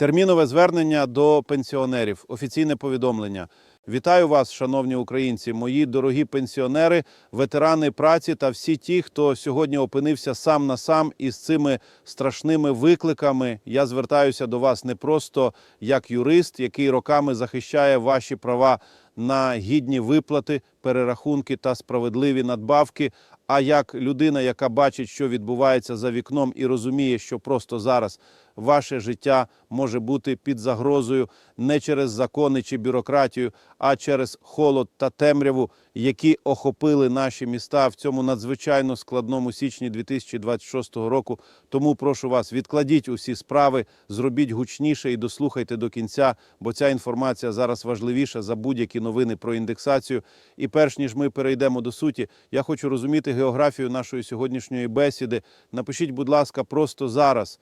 Термінове звернення до пенсіонерів. Офіційне повідомлення. Вітаю вас, шановні українці, мої дорогі пенсіонери, ветерани праці та всі ті, хто сьогодні опинився сам на сам із цими страшними викликами. Я звертаюся до вас не просто як юрист, який роками захищає ваші права на гідні виплати, перерахунки та справедливі надбавки. А як людина, яка бачить, що відбувається за вікном, і розуміє, що просто зараз ваше життя може бути під загрозою не через закони чи бюрократію, а через холод та темряву, які охопили наші міста в цьому надзвичайно складному січні 2026 року. Тому прошу вас, відкладіть усі справи, зробіть гучніше і дослухайте до кінця, бо ця інформація зараз важливіша за будь-які новини про індексацію. І перш ніж ми перейдемо до суті, я хочу розуміти географію нашої сьогоднішньої бесіди. Напишіть, будь ласка, просто зараз,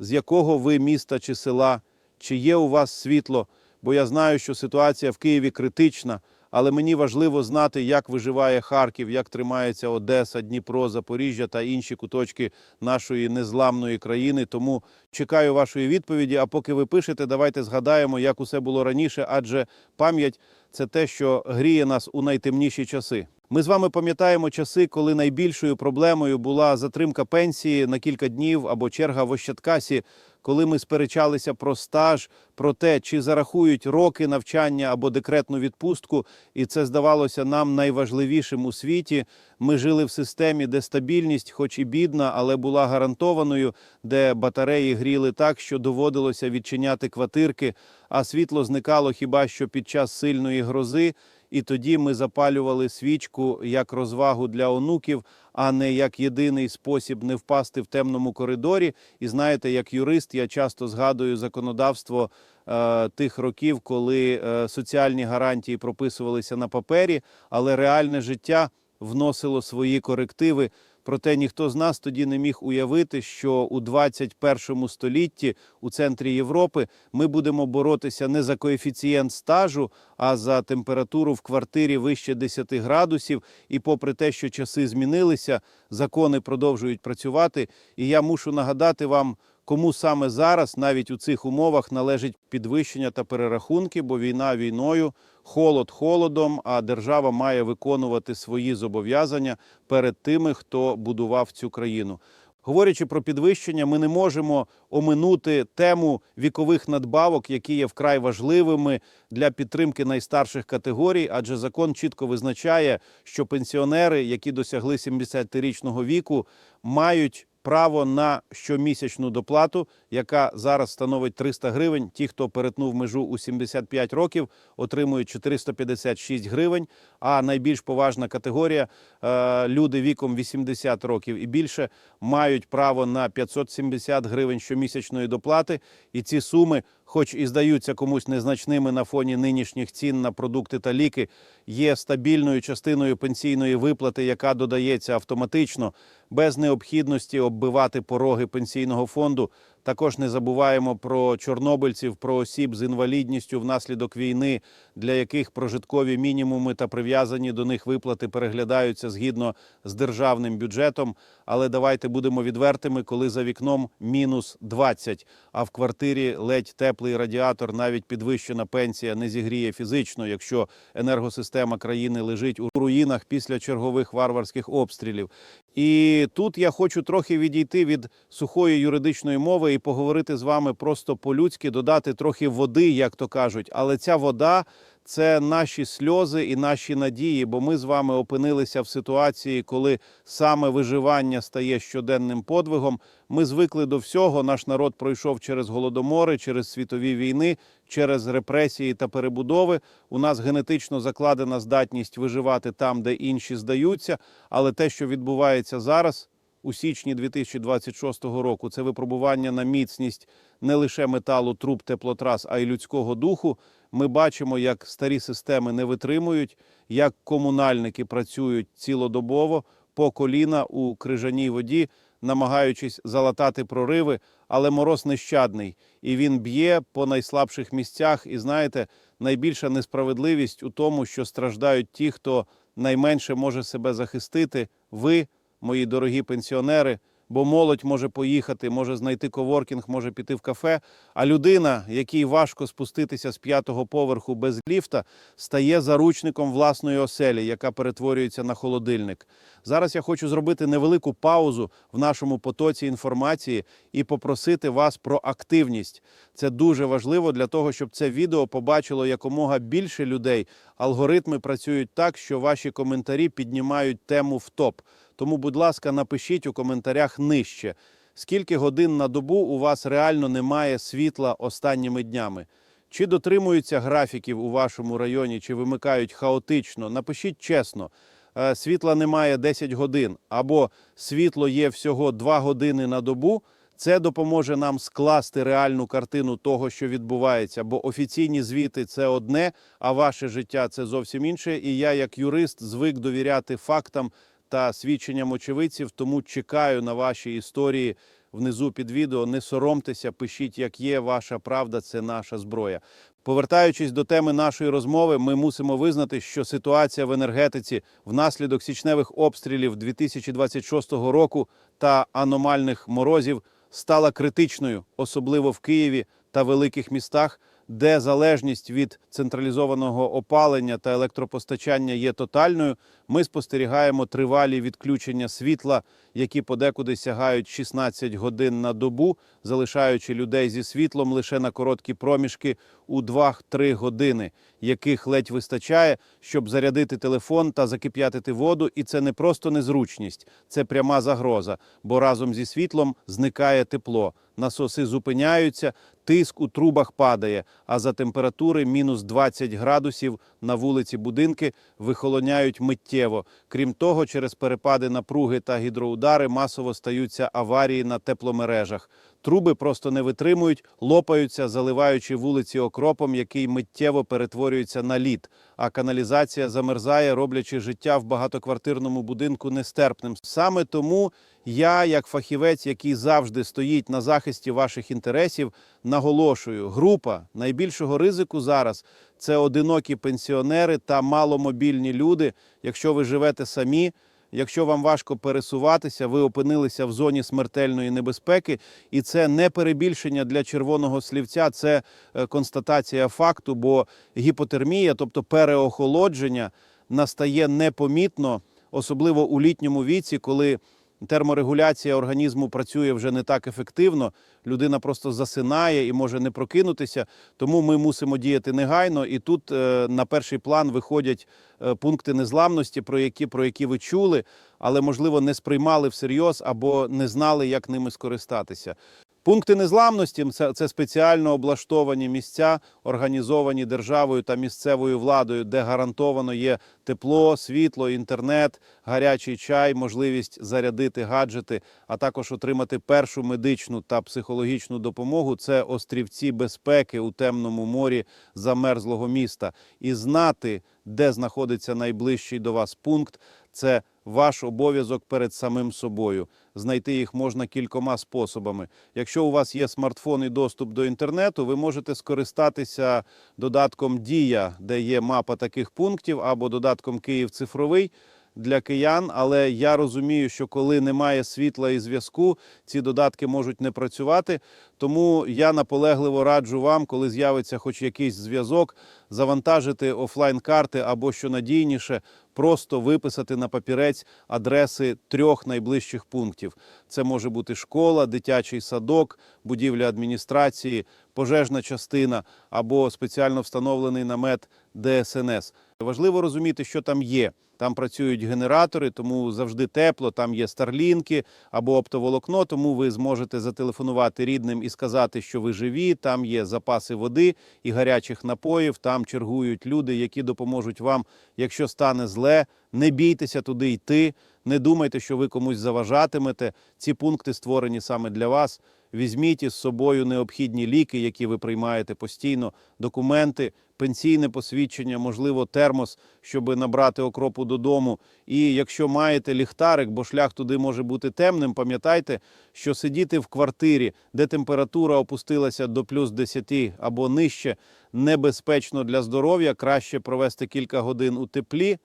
з якого ви міста чи села, чи є у вас світло, бо я знаю, що ситуація в Києві критична, але мені важливо знати, як виживає Харків, як тримається Одеса, Дніпро, Запоріжжя та інші куточки нашої незламної країни. Тому чекаю вашої відповіді. А поки ви пишете, давайте згадаємо, як усе було раніше, адже пам'ять це те, що гріє нас у найтемніші часи. Ми з вами пам'ятаємо часи, коли найбільшою проблемою була затримка пенсії на кілька днів або черга в Ощадкасі, коли ми сперечалися про стаж, про те, чи зарахують роки навчання або декретну відпустку, і це здавалося нам найважливішим у світі. Ми жили в системі, де стабільність, хоч і бідна, але була гарантованою, де батареї гріли так, що доводилося відчиняти квартирки, а світло зникало хіба що під час сильної грози. І тоді ми запалювали свічку як розвагу для онуків, а не як єдиний спосіб не впасти в темному коридорі. І знаєте, як юрист, я часто згадую законодавство е, тих років, коли е, соціальні гарантії прописувалися на папері, але реальне життя вносило свої корективи. Проте ніхто з нас тоді не міг уявити, що у 21 столітті у центрі Європи ми будемо боротися не за коефіцієнт стажу, а за температуру в квартирі вище 10 градусів. І попри те, що часи змінилися, закони продовжують працювати. І я мушу нагадати вам, кому саме зараз, навіть у цих умовах, належить підвищення та перерахунки, бо війна війною, холод холодом, а держава має виконувати свої зобов'язання перед тими, хто будував цю країну. Говорячи про підвищення, ми не можемо оминути тему вікових надбавок, які є вкрай важливими для підтримки найстарших категорій, адже закон чітко визначає, що пенсіонери, які досягли 70-річного віку, мають право на щомісячну доплату, яка зараз становить 300 гривень. Ті, хто перетнув межу у 75 років, отримують 456 гривень. А найбільш поважна категорія е, люди віком 80 років і більше мають право на 570 гривень щомісячної доплати. І ці суми, хоч і здаються комусь незначними на фоні нинішніх цін на продукти та ліки, є стабільною частиною пенсійної виплати, яка додається автоматично без необхідності оббивати пороги пенсійного фонду. Також не забуваємо про чорнобильців, про осіб з інвалідністю внаслідок війни, для яких прожиткові мінімуми та прив'язані до них виплати переглядаються згідно з державним бюджетом. Але давайте будемо відвертими, коли за вікном мінус 20, а в квартирі ледь теплий радіатор, навіть підвищена пенсія не зігріє фізично, якщо енергосистема країни лежить у руїнах після чергових варварських обстрілів. І тут я хочу трохи відійти від сухої юридичної мови і поговорити з вами просто по-людськи, додати трохи води, як то кажуть. Але ця вода це наші сльози і наші надії, бо ми з вами опинилися в ситуації, коли саме виживання стає щоденним подвигом. Ми звикли до всього. Наш народ пройшов через голодомори, через світові війни, через репресії та перебудови. У нас генетично закладена здатність виживати там, де інші здаються. Але те, що відбувається зараз, у січні 2026 року, це випробування на міцність не лише металу, труб, теплотрас, а й людського духу. Ми бачимо, як старі системи не витримують, як комунальники працюють цілодобово по коліна у крижаній воді, намагаючись залатати прориви, але мороз нещадний, і він б'є по найслабших місцях. І знаєте, найбільша несправедливість у тому, що страждають ті, хто найменше може себе захистити. Ви, мої дорогі пенсіонери, бо молодь може поїхати, може знайти коворкінг, може піти в кафе. А людина, якій важко спуститися з п'ятого поверху без ліфта, стає заручником власної оселі, яка перетворюється на холодильник. Зараз я хочу зробити невелику паузу в нашому потоці інформації і попросити вас про активність. Це дуже важливо для того, щоб це відео побачило якомога більше людей. Алгоритми працюють так, що ваші коментарі піднімають тему в топ. Тому, будь ласка, напишіть у коментарях нижче, скільки годин на добу у вас реально немає світла останніми днями. Чи дотримуються графіків у вашому районі, чи вимикають хаотично? Напишіть чесно. Е, Світла немає 10 годин, або світло є всього 2 години на добу. Це допоможе нам скласти реальну картину того, що відбувається. Бо офіційні звіти це одне, а ваше життя це зовсім інше. І я, як юрист, звик довіряти фактам та свідченням очевидців. Тому чекаю на ваші історії внизу під відео. Не соромтеся, пишіть, як є. Ваша правда це наша зброя. Повертаючись до теми нашої розмови, ми мусимо визнати, що ситуація в енергетиці внаслідок січневих обстрілів 2026 року та аномальних морозів стала критичною, особливо в Києві та великих містах, де залежність від централізованого опалення та електропостачання є тотальною. Ми спостерігаємо тривалі відключення світла, які подекуди сягають 16 годин на добу, залишаючи людей зі світлом лише на короткі проміжки у 2-3 години, яких ледь вистачає, щоб зарядити телефон та закип'ятити воду. І це не просто незручність, це пряма загроза, бо разом зі світлом зникає тепло. Насоси зупиняються, тиск у трубах падає, а за температури мінус 20 градусів на вулиці будинки вихолоняють миттєво. Крім того, через перепади напруги та гідроудари масово стаються аварії на тепломережах. Труби просто не витримують, лопаються, заливаючи вулиці окропом, який миттєво перетворюється на лід. А каналізація замерзає, роблячи життя в багатоквартирному будинку нестерпним. Саме тому я, як фахівець, який завжди стоїть на захисті ваших інтересів, наголошую, група найбільшого ризику зараз це одинокі пенсіонери та маломобільні люди. Якщо ви живете самі, якщо вам важко пересуватися, ви опинилися в зоні смертельної небезпеки, і це не перебільшення для червоного слівця, це е, констатація факту, бо гіпотермія, тобто переохолодження, настає непомітно, особливо у літньому віці, коли терморегуляція організму працює вже не так ефективно. Людина просто засинає і може не прокинутися. Тому ми мусимо діяти негайно. І тут е, на перший план виходять е, пункти незламності, про які, про які ви чули, але можливо не сприймали всерйоз або не знали, як ними скористатися. Пункти незламності це, це спеціально облаштовані місця, організовані державою та місцевою владою, де гарантовано є тепло, світло, інтернет, гарячий чай, можливість зарядити гаджети, а також отримати першу медичну та психологічну допомогу. Це острівці безпеки у темному морі замерзлого міста. І знати, де знаходиться найближчий до вас пункт, це ваш обов'язок перед самим собою. Знайти їх можна кількома способами. Якщо у вас є смартфон і доступ до інтернету, ви можете скористатися додатком Дія, де є мапа таких пунктів, або додатком Київ цифровий для киян. Але я розумію, що коли немає світла і зв'язку, ці додатки можуть не працювати. Тому я наполегливо раджу вам, коли з'явиться хоч якийсь зв'язок, завантажити офлайн-карти або що надійніше, просто виписати на папірець адреси трьох найближчих пунктів. Це може бути школа, дитячий садок, будівля адміністрації, пожежна частина або спеціально встановлений намет ДСНС. Важливо розуміти, що там є. Там працюють генератори, тому завжди тепло. Там є старлінки або оптоволокно. Тому ви зможете зателефонувати рідним і сказати, що ви живі. Там є запаси води і гарячих напоїв. Там чергують люди, які допоможуть вам, якщо стане зле. Не бійтеся туди йти. Не думайте, що ви комусь заважатимете. Ці пункти створені саме для вас. Візьміть із собою необхідні ліки, які ви приймаєте постійно, документи, пенсійне посвідчення, можливо, термос, щоб набрати окропу додому. І якщо маєте ліхтарик, бо шлях туди може бути темним, пам'ятайте, що сидіти в квартирі, де температура опустилася до плюс 10 або нижче, небезпечно для здоров'я. Краще провести кілька годин у теплі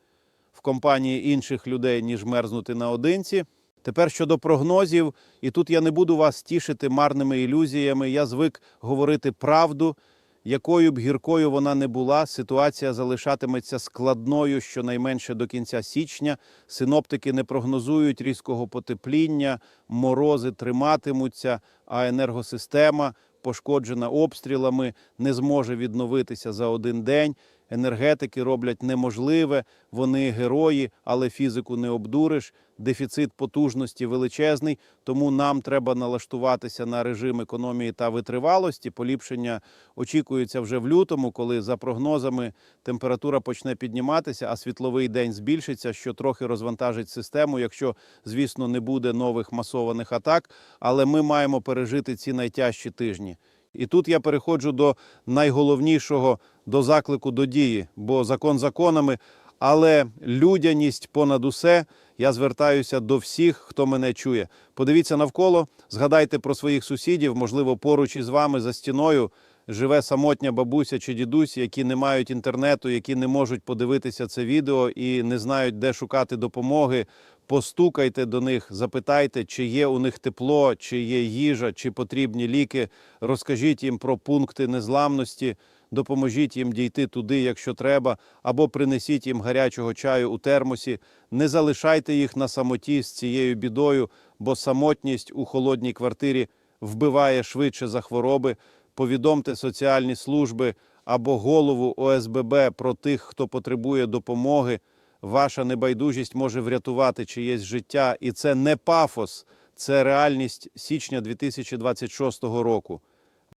в компанії інших людей, ніж мерзнути наодинці. Тепер щодо прогнозів, і тут я не буду вас тішити марними ілюзіями. Я звик говорити правду, якою б гіркою вона не була. Ситуація залишатиметься складною щонайменше до кінця січня. Синоптики не прогнозують різкого потепління, морози триматимуться, а енергосистема, пошкоджена обстрілами, не зможе відновитися за один день. Енергетики роблять неможливе, вони герої, але фізику не обдуриш. Дефіцит потужності величезний, тому нам треба налаштуватися на режим економії та витривалості. Поліпшення очікується вже в лютому, коли за прогнозами температура почне підніматися, а світловий день збільшиться, що трохи розвантажить систему, якщо, звісно, не буде нових масованих атак. Але ми маємо пережити ці найтяжчі тижні. І тут я переходжу до найголовнішого до заклику до дії, бо закон законами, але людяність понад усе. Я звертаюся до всіх, хто мене чує. Подивіться навколо, згадайте про своїх сусідів, можливо, поруч із вами за стіною живе самотня бабуся чи дідусь, які не мають інтернету, які не можуть подивитися це відео і не знають, де шукати допомоги. Постукайте до них, запитайте, чи є у них тепло, чи є їжа, чи потрібні ліки. Розкажіть їм про пункти незламності, допоможіть їм дійти туди, якщо треба, або принесіть їм гарячого чаю у термосі. Не залишайте їх на самоті з цією бідою, бо самотність у холодній квартирі вбиває швидше за хвороби. Повідомте соціальні служби або голову ОСББ про тих, хто потребує допомоги. Ваша небайдужість може врятувати чиєсь життя, і це не пафос, це реальність січня 2026 року.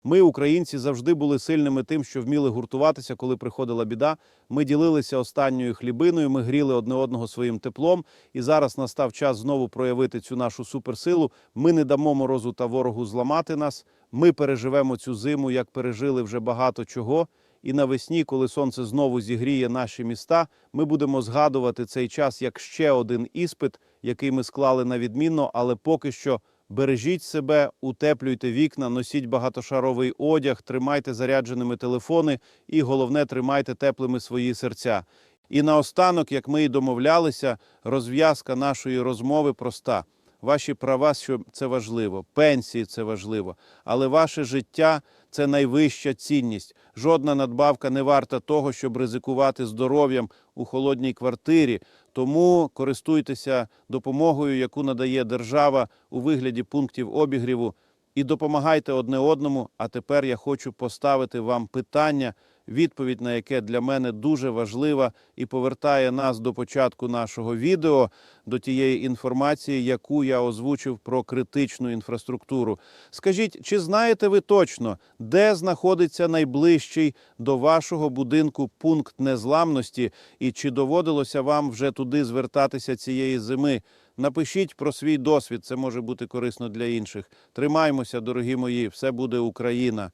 Ми, українці, завжди були сильними тим, що вміли гуртуватися, коли приходила біда. Ми ділилися останньою хлібиною, ми гріли одне одного своїм теплом. І зараз настав час знову проявити цю нашу суперсилу. Ми не дамо морозу та ворогу зламати нас. Ми переживемо цю зиму, як пережили вже багато чого. І навесні, коли сонце знову зігріє наші міста, ми будемо згадувати цей час як ще один іспит, який ми склали на відмінно, але поки що бережіть себе, утеплюйте вікна, носіть багатошаровий одяг, тримайте зарядженими телефони і головне тримайте теплими свої серця. І наостанок, як ми і домовлялися, розв'язка нашої розмови проста. Ваші права, що це важливо, пенсії це важливо, але ваше життя це найвища цінність. Жодна надбавка не варта того, щоб ризикувати здоров'ям у холодній квартирі. Тому користуйтеся допомогою, яку надає держава у вигляді пунктів обігріву, і допомагайте одне одному. А тепер я хочу поставити вам питання, відповідь на яке для мене дуже важлива і повертає нас до початку нашого відео, до тієї інформації, яку я озвучив про критичну інфраструктуру. Скажіть, чи знаєте ви точно, де знаходиться найближчий до вашого будинку пункт незламності, і чи доводилося вам вже туди звертатися цієї зими? Напишіть про свій досвід, це може бути корисно для інших. Тримаймося, дорогі мої, все буде Україна.